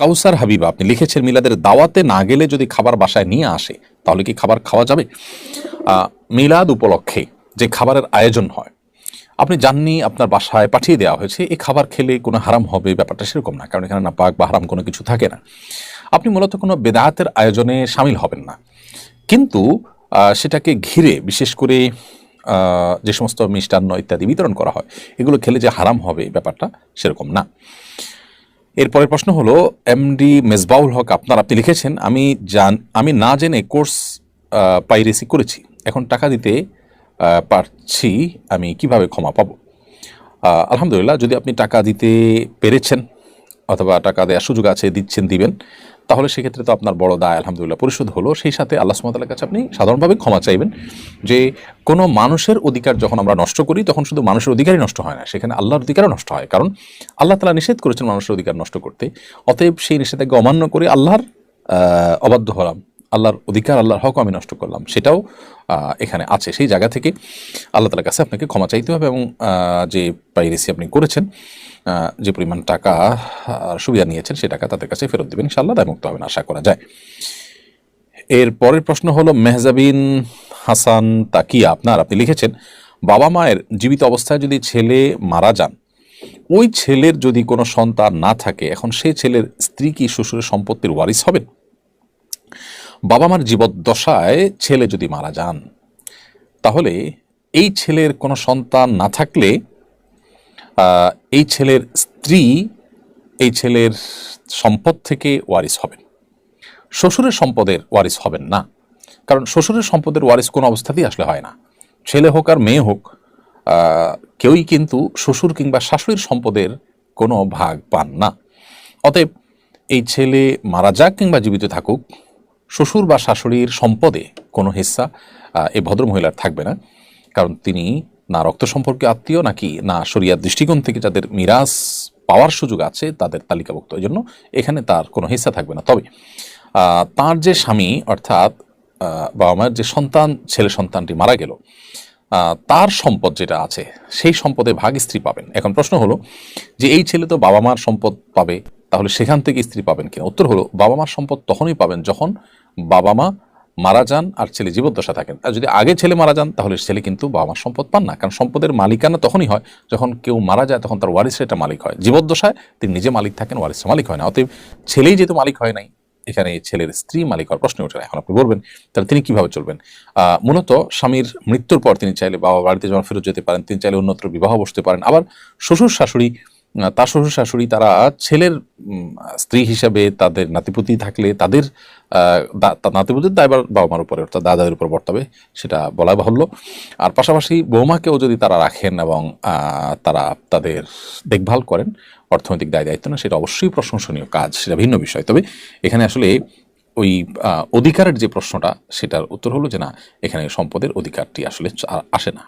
কাউসার হাবিবা, আপনি লিখেছেন মিলাদের দাওয়াতে না গেলে যদি খাবার বাসায় নিয়ে আসে, তাহলে কি খাবার খাওয়া যাবে? মিলাদ উপলক্ষে যে খাবারের আয়োজন হয়, আপনি জাননি আপনার বাসায় পাঠিয়ে দেওয়া হয়েছে এই খাবার খেলে কোনো হারাম হবে, ব্যাপারটা সেরকম না, কারণ এখানে না পাক বা হারাম কোনো কিছু থাকে না। আপনি মূলত কোনো বেদায়াতের আয়োজনে সামিল হবেন না। কিন্তু সেটাকে ঘিরে বিশেষ করে যে সমস্ত মিষ্টান্ন ইত্যাদি বিতরণ করা হয়, এগুলো খেলে যে হারাম হবে, ব্যাপারটা সেরকম না। এরপরের প্রশ্ন হলো এমডি মেজবাউল হক, আপনার আপনি লিখেছেন, আমি জান, আমি না জেনে কোর্স পাইরেসি করেছি। এখন টাকা দিতে পারছি, আমি কীভাবে ক্ষমা পাবো? আলহামদুলিল্লাহ, যদি আপনি টাকা দিতে পেরেছেন, অথবা টাকা দেওয়ার সুযোগ আছে, দিচ্ছেন, দিবেন, তাহলে সেক্ষেত্রে তো আপনার বড় দায়, আলহামদুলিল্লাহ, পরিশোধ হলো। সেই সাথে আল্লাহ সুমতালের কাছে আপনি সাধারণভাবে ক্ষমা চাইবেন। যে কোনো মানুষের অধিকার যখন আমরা নষ্ট করি, তখন শুধু মানুষের অধিকারই নষ্ট হয় না, সেখানে আল্লাহর অধিকারও নষ্ট হয়। কারণ আল্লাহ তালা নিষেধ করেছেন মানুষের অধিকার নষ্ট করতে। অতএব সেই নিষেধাজ্ঞা অমান্য করে আল্লাহর অবাধ্য হলাম। আল্লাহর অধিকার, আল্লাহর হক আমি নষ্ট করলাম। সেটাও এখানে আছে। সেই জায়গা থেকে আল্লাহ তালার কাছে আপনাকে ক্ষমা চাইতে হবে এবং যে পাইরেসি আপনি করেছেন যে পরিমাণ টাকা সুবিধা নিয়েছেন, সে টাকা তাদের কাছে ফেরত দেবেন। ইনশাআল্লাহ দায়মুক্ত হবেন, আশা করা যায়। এর পরের প্রশ্ন হলো, মেহজাবিন হাসান, তাকিয়া, আপনার, আপনি লিখেছেন, বাবা মায়ের জীবিত অবস্থায় যদি ছেলে মারা যান, ওই ছেলের যদি কোনো সন্তান না থাকে, এখন সেই ছেলের স্ত্রী কি শ্বশুরের সম্পত্তির ওয়ারিস হবেন বাবা মার জীবদ্দশায় ছেলে যদি মারা যান, তাহলে এই ছেলের কোনো সন্তান না থাকলে এই ছেলের স্ত্রী এই ছেলের সম্পদ থেকে ওয়ারিস হবেন। শ্বশুরের সম্পদের ওয়ারিস হবেন না। কারণ শ্বশুরের সম্পদের ওয়ারিস কোনো অবস্থাতেই আসলে হয় না। ছেলে হোক আর মেয়ে হোক কেউই কিন্তু শ্বশুর কিংবা শাশুড়ির সম্পদের কোনো ভাগ পান না। অতএব এই ছেলে মারা যাক কিংবা জীবিত থাকুক, শ্বশুর বা শাশুড়ির সম্পদে কোনো হিস্সা এই ভদ্রমহিলার থাকবে না। কারণ তিনি না রক্ত সম্পর্কে আত্মীয়, নাকি না শরিয়ার দৃষ্টিকোণ থেকে যাদের মিরাজ পাওয়ার সুযোগ আছে, তাদের তালিকাভুক্ত। এই জন্য এখানে তার কোনো হিস্সা থাকবে না। তবে তার যে স্বামী, অর্থাৎ বাবা মায়ের যে সন্তান, ছেলে সন্তানটি মারা গেল তার সম্পদ যেটা আছে, সেই সম্পদে ভাগ স্ত্রী পাবেন। এখন প্রশ্ন হলো যে এই ছেলে তো বাবা মার সম্পদ পাবে, তাহলে সেখান থেকে স্ত্রী পাবেন কিনা? উত্তর হলো বাবা মার সম্পদ তখনই পাবেন যখন বাবা মা মারা যান আর ছেলে জীবদ্দশা থাকেন। আর যদি আগে ছেলে মারা যান, তাহলে ছেলে কিন্তু বাবা মার সম্পদ পান না। কারণ সম্পদের মালিকানা তখনই হয় যখন কেউ মারা যায়, তখন তার ওয়ারিসের এটা মালিক হয়। জীবদ্দশায় তিনি নিজে মালিক থাকেন, ওয়ারিসের মালিক হয় না। অতএব ছেলেই যেহেতু মালিক হয় নাই এখানে ছেলের স্ত্রী মালিক হওয়ার প্রশ্ন ওঠে এখন আপনি বলবেন, তাহলে তিনি কীভাবে চলবেন? মূলত স্বামীর মৃত্যুর পর তিনি চাইলে বাবা বাড়িতে যখন ফেরত যেতে পারেন, তিনি চাইলে অন্যত্র বিবাহ বসতে পারেন। আবার শ্বশুর শাশুড়ি তার শ্বশুর শাশুড়ি তারা ছেলের স্ত্রী হিসাবে তাদের নাতিপুতি থাকলে তাদের নাতিপুতির দায়বার বাবা মার উপরে, অর্থাৎ দাদাদের উপর বর্তাবে, সেটা বলা বাহুল্য। আর পাশাপাশি বৌমাকেও যদি তারা রাখেন এবং তারা তাদের দেখভাল করেন, অর্থনৈতিক দায় দায়িত্ব না সেটা অবশ্যই প্রশংসনীয় কাজ, সেটা ভিন্ন বিষয়। তবে এখানে আসলে ওই অধিকারের যে প্রশ্নটা, সেটার উত্তর হলো যে না, এখানে সম্পদের অধিকারটি আসলে আসে না।